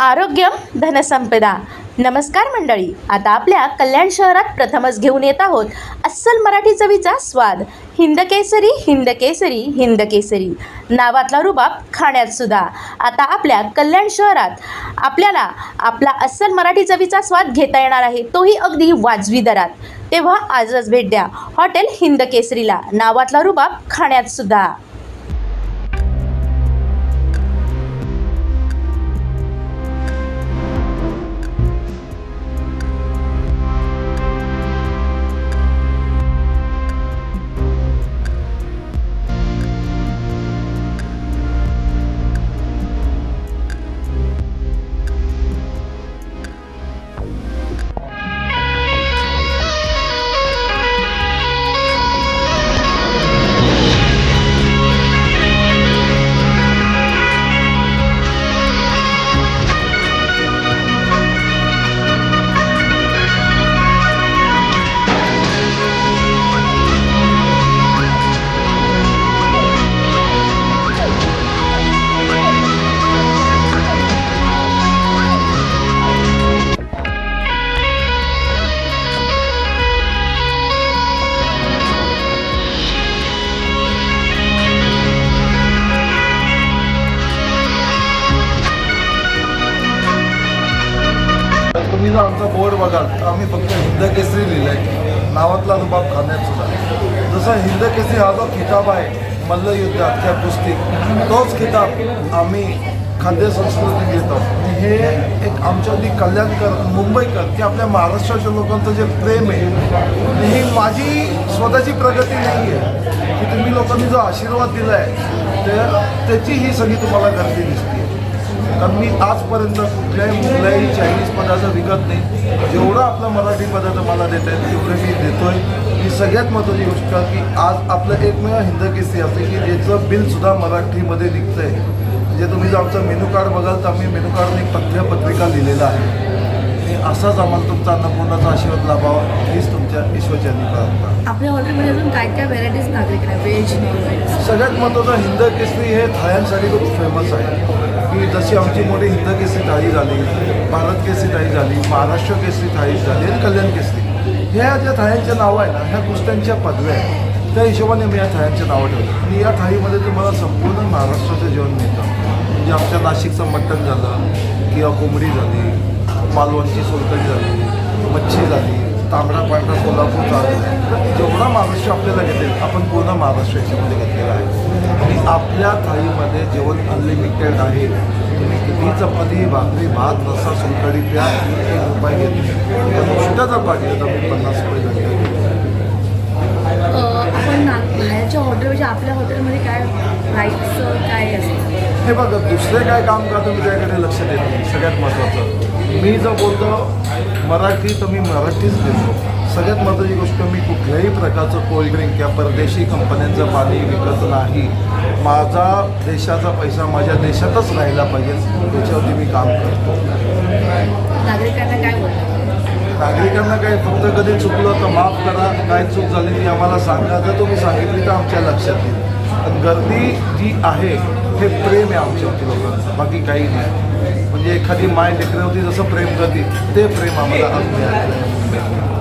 आरोग्यम धनसंपदा. नमस्कार मंडळी आता आपल्या कल्याण शहरात प्रथमच घेऊन येत आहोत अस्सल मराठी चवीचा स्वाद. हिंदकेसरी हिंदकेसरी हिंदकेसरी नावातला रुबाब खाण्यात सुद्धा. आता आपल्या कल्याण शहरात आपल्याला आपला अस्सल मराठी चवीचा स्वाद घेता येणार आहे तोही अगदी वाजवी दरात. तेव्हा आजच भेट द्या. हॉटेल हिंदकेसरीला नावातला रुबाब खाण्यात सुद्धा. आमचा बोर्ड बघाल तर आम्ही फक्त हिंद केसरी आहे नावातला रुबाब खाण्यात सुद्धा. जसं हिंद केसरी हा जो खिताब आहे मल्लयुद्धात त्या कुस्ती तोच खिताब आम्ही खाद्य संस्कृती घेतो. हे एक आमच्यावरती कल्याणकर मुंबईकर की आपल्या महाराष्ट्राच्या लोकांचं जे प्रेम आहे ही माझी स्वतःची प्रगती नाही आहे की तुम्ही लोकांनी जो आशीर्वाद दिला आहे तर त्याची ही सगळी तुम्हाला गर्दी दिसते कारण मी आजपर्यंत कुठल्याही कुठल्याही चायनीज पदार्थ विकत नाही. जेवढं आपलं मराठी पदार्थ मला देत आहेत तेवढे मी देतोय. ही सगळ्यात महत्त्वाची गोष्ट की आज आपलं एकमेव हिंद केसरी असते की ज्याचं बिलसुद्धा मराठीमध्ये निघतंय. म्हणजे तुम्ही जर आमचं मेनू कार्ड बघाल तर आम्ही मेनू कार्डने एक पत्रपत्रिका लिहिलेलं आहे. असाच आम्हाला तुमचा अन्नपूर्णाचा आशीर्वाद लाभावा. हीच तुमच्या ईश्वरचरणी प्रार्थना आपल्या हॉटेलमध्ये अजून काय काय व्हेरायटीज नागरिक आहे व्हेज नॉन व्हेज सगळ्यात महत्त्वाचं हिंद केसरी हे थाळ्यांसाठी खूप फेमस आहे. की जशी आमची मोठी हिंद केसरी थाळी झाली भारत केसरी थाळी झाली महाराष्ट्र केसरी थाळी झाली आणि कल्याण केसरी ह्या ज्या थाळ्यांच्या नावं आहे ना ह्या कुस्त्यांच्या पदव्या आहेत त्या हिशोबाने मी या थाळ्यांचे नावं ठेवतो. आणि या थाळीमध्ये तुम्हाला संपूर्ण महाराष्ट्राचं जेवण मिळतं. म्हणजे आमच्या नाशिकचं मटण झालं किंवा कोंबडी झाली मालवणची सोलकडी झाली मच्छी झाली तांबडा पांढरा कोल्हापूर झालं तर जेवढा महाराष्ट्र आपल्याला घेते आपण पूर्ण महाराष्ट्र याच्यामध्ये घेतलेला आहे. आणि आपल्या थाळीमध्ये जेवण अनलिमिटेड आहे. तुम्ही किती चपाती भाकरी भात रस्सा सोलकढी प्या एक रुपये घेतले. नुसतं जर पाहिजे तर मी पन्नास रुपये घेतो आपण हॉटेलपेक्षा आपल्या हॉटेलमध्ये काय काय असतं? हे बघा दुसरे काय काम करतो मी त्याकडे लक्ष देत नाही. सगळ्यात महत्त्वाचं. मी जर बोलतो मराठी तर मी मराठीच देतो सगळ्यात महत्त्वाची गोष्ट मी कुठल्याही प्रकारचं कोल्ड्रिंक किंवा परदेशी कंपन्यांचं पाणी विकत नाही. माझा देशाचा पैसा माझ्या देशातच राहिला पाहिजे त्याच्यावरती मी काम करतो. नागरिकांना काय नागरिकांना काय फक्त कधी चुकलं तर माफ करा काय चूक झाली ती आम्हाला सांगा. जर तुम्ही सांगितली तर आमच्या लक्षात येईल. पण गर्दी जी आहे हे प्रेम आहे आमच्यावरती लोकांचं बाकी काही नाही. म्हणजे एखादी माय लेकरावरती जसं प्रेम करते ते प्रेम आम्हाला मिळालं